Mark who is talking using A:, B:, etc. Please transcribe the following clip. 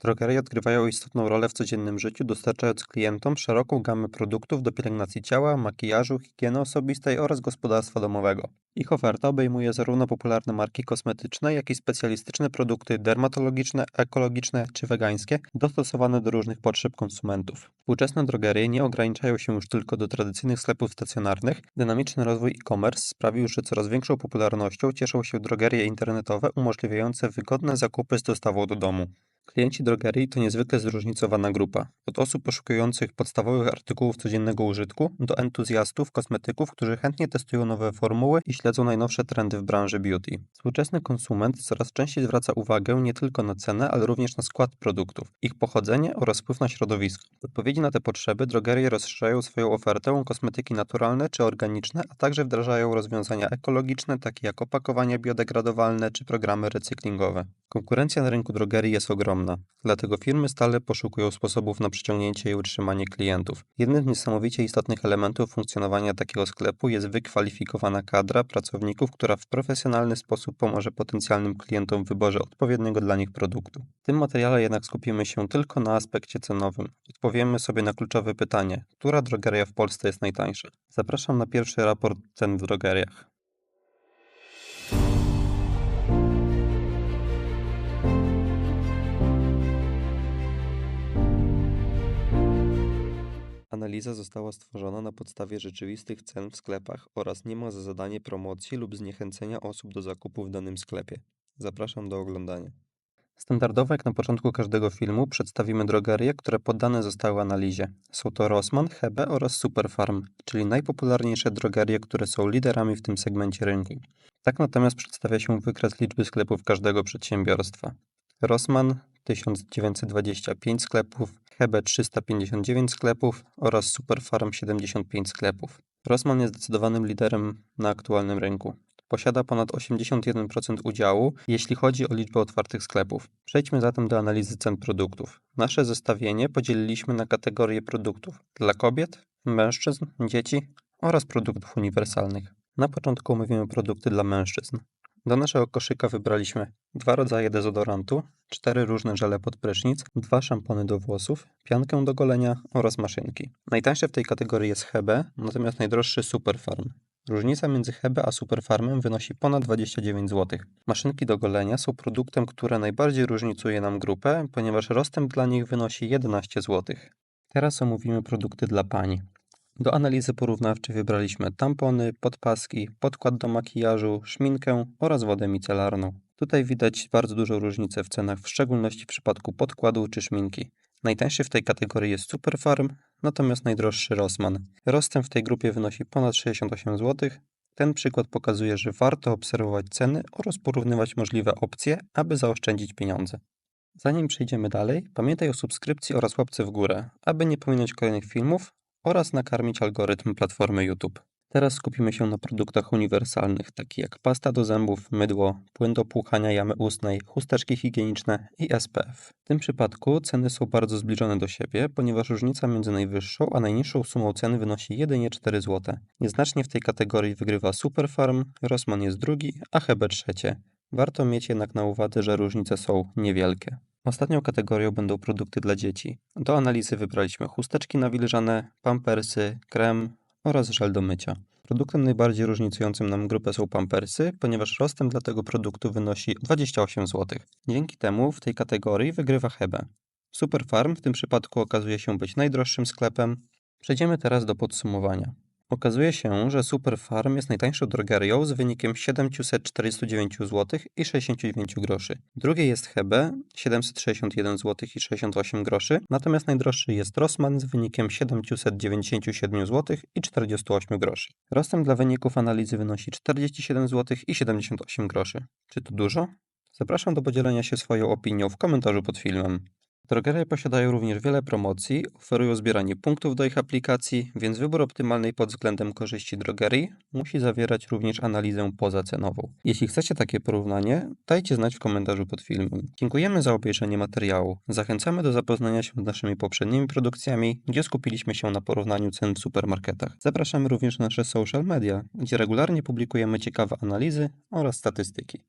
A: Drogerie odgrywają istotną rolę w codziennym życiu, dostarczając klientom szeroką gamę produktów do pielęgnacji ciała, makijażu, higieny osobistej oraz gospodarstwa domowego. Ich oferta obejmuje zarówno popularne marki kosmetyczne, jak i specjalistyczne produkty dermatologiczne, ekologiczne czy wegańskie, dostosowane do różnych potrzeb konsumentów. Współczesne drogerie nie ograniczają się już tylko do tradycyjnych sklepów stacjonarnych. Dynamiczny rozwój e-commerce sprawił, że coraz większą popularnością cieszą się drogerie internetowe umożliwiające wygodne zakupy z dostawą do domu. Klienci drogerii to niezwykle zróżnicowana grupa. Od osób poszukujących podstawowych artykułów codziennego użytku do entuzjastów kosmetyków, którzy chętnie testują nowe formuły i śledzą najnowsze trendy w branży beauty. Współczesny konsument coraz częściej zwraca uwagę nie tylko na cenę, ale również na skład produktów, ich pochodzenie oraz wpływ na środowisko. W odpowiedzi na te potrzeby drogerie rozszerzają swoją ofertę kosmetyki naturalne czy organiczne, a także wdrażają rozwiązania ekologiczne, takie jak opakowania biodegradowalne czy programy recyklingowe. Konkurencja na rynku drogerii jest ogromna, dlatego firmy stale poszukują sposobów na przyciągnięcie i utrzymanie klientów. Jednym z niesamowicie istotnych elementów funkcjonowania takiego sklepu jest wykwalifikowana kadra pracowników, która w profesjonalny sposób pomoże potencjalnym klientom w wyborze odpowiedniego dla nich produktu. W tym materiale jednak skupimy się tylko na aspekcie cenowym. Odpowiemy sobie na kluczowe pytanie, która drogeria w Polsce jest najtańsza. Zapraszam na pierwszy raport cen w drogeriach. Analiza została stworzona na podstawie rzeczywistych cen w sklepach oraz nie ma za zadanie promocji lub zniechęcenia osób do zakupu w danym sklepie. Zapraszam do oglądania. Standardowo jak na początku każdego filmu przedstawimy drogerie, które poddane zostały analizie. Są to Rossmann, Hebe oraz Superfarm, czyli najpopularniejsze drogerie, które są liderami w tym segmencie rynku. Tak natomiast przedstawia się wykres liczby sklepów każdego przedsiębiorstwa. Rossmann 1925 sklepów, Hebe 359 sklepów oraz Superfarm 75 sklepów. Rossmann jest zdecydowanym liderem na aktualnym rynku. Posiada ponad 81% udziału, jeśli chodzi o liczbę otwartych sklepów. Przejdźmy zatem do analizy cen produktów. Nasze zestawienie podzieliliśmy na kategorie produktów dla kobiet, mężczyzn, dzieci oraz produktów uniwersalnych. Na początku omówimy produkty dla mężczyzn. Do naszego koszyka wybraliśmy dwa rodzaje dezodorantu, cztery różne żele pod prysznic, dwa szampony do włosów, piankę do golenia oraz maszynki. Najtańsze w tej kategorii jest Hebe, natomiast najdroższy Superfarm. Różnica między Hebe a Superfarmem wynosi ponad 29 zł. Maszynki do golenia są produktem, które najbardziej różnicuje nam grupę, ponieważ rozstęp dla nich wynosi 11 zł. Teraz omówimy produkty dla pań. Do analizy porównawczej wybraliśmy tampony, podpaski, podkład do makijażu, szminkę oraz wodę micelarną. Tutaj widać bardzo dużą różnicę w cenach, w szczególności w przypadku podkładu czy szminki. Najtańszy w tej kategorii jest Superfarm, natomiast najdroższy Rossmann. Rozstęp w tej grupie wynosi ponad 68 zł. Ten przykład pokazuje, że warto obserwować ceny oraz porównywać możliwe opcje, aby zaoszczędzić pieniądze. Zanim przejdziemy dalej, pamiętaj o subskrypcji oraz łapce w górę, aby nie pominąć kolejnych filmów oraz nakarmić algorytm platformy YouTube. Teraz skupimy się na produktach uniwersalnych, takich jak pasta do zębów, mydło, płyn do płukania jamy ustnej, chusteczki higieniczne i SPF. W tym przypadku ceny są bardzo zbliżone do siebie, ponieważ różnica między najwyższą a najniższą sumą ceny wynosi jedynie 4 zł. Nieznacznie w tej kategorii wygrywa Superfarm, Rossmann jest drugi, a Hebe trzecie. Warto mieć jednak na uwadze, że różnice są niewielkie. Ostatnią kategorią będą produkty dla dzieci. Do analizy wybraliśmy chusteczki nawilżane, pampersy, krem oraz żel do mycia. Produktem najbardziej różnicującym nam grupę są pampersy, ponieważ rozstęp dla tego produktu wynosi 28 zł. Dzięki temu w tej kategorii wygrywa Hebe. Superfarm w tym przypadku okazuje się być najdroższym sklepem. Przejdziemy teraz do podsumowania. Okazuje się, że Superfarm jest najtańszą drogerią z wynikiem 749 zł i 69 groszy. Drugie jest Hebe 761 zł i 68 groszy, natomiast najdroższy jest Rossmann z wynikiem 797 zł i 48 groszy. Rozstęp dla wyników analizy wynosi 47 zł i 78 groszy. Czy to dużo? Zapraszam do podzielenia się swoją opinią w komentarzu pod filmem. Drogerie posiadają również wiele promocji, oferują zbieranie punktów do ich aplikacji, więc wybór optymalnej pod względem korzyści drogerii musi zawierać również analizę pozacenową. Jeśli chcecie takie porównanie, dajcie znać w komentarzu pod filmem. Dziękujemy za obejrzenie materiału. Zachęcamy do zapoznania się z naszymi poprzednimi produkcjami, gdzie skupiliśmy się na porównaniu cen w supermarketach. Zapraszamy również na nasze social media, gdzie regularnie publikujemy ciekawe analizy oraz statystyki.